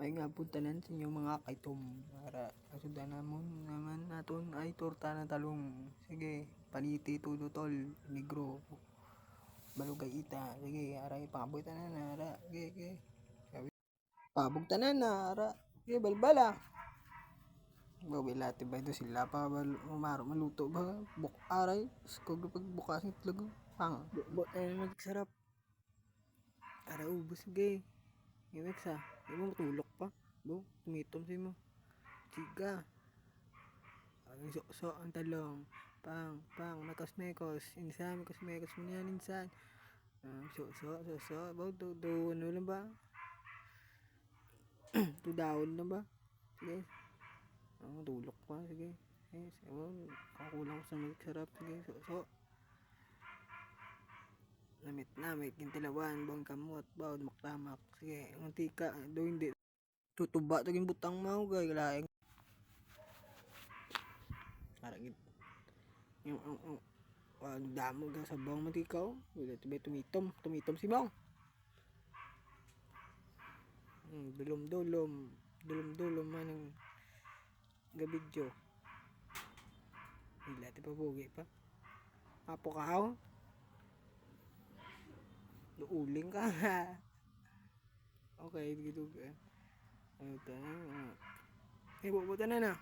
May nga puntanan sa inyo mga kaitom. Para kasudan namon naman naton ay torta na talong. Sige, paliti tulo tol, negro. Balugay ita. Sige, aray paboy tanan na ara. Sige, sige. Sabi, pabog tanan na ara. Sige, balbala. Babilati ba ito sila pa bal umaro maluto ba buk aray skog pag bukas ng itlog pang bukbot na magsarap ara ubos sige Iwex ah, di mo matulok pa. Bo, tumitom sa mo. Chiga. Ay, so, ang talong. Pang, pang, mekos, mekos. Insan, mekos, mekos mo yan, insan. Ah, so, so, so, so. Bo, do, do, ano lang ba? do down na ba? Sige. Ah, tulok pa, sige. Sige, sige. Kakulang ko sa magsarap. Sige, so, so. Namit namit, gintilawan, bang kamot, bawd, maktamak. Sige, mantika, do hindi. Tutuba to butang mau gay laing. Para gid. Yung yung yung wag damo ga sa bawang mantika oh. Wala tiba tumitom, tumitom si bawang. Hmm, dulom dulom, dulom dulom man ang gabidyo. Wala ti pa bugi pa. Apo ka oh. Uling ka nga. okay, gitu. Ano ta? Eh, bubuta na na.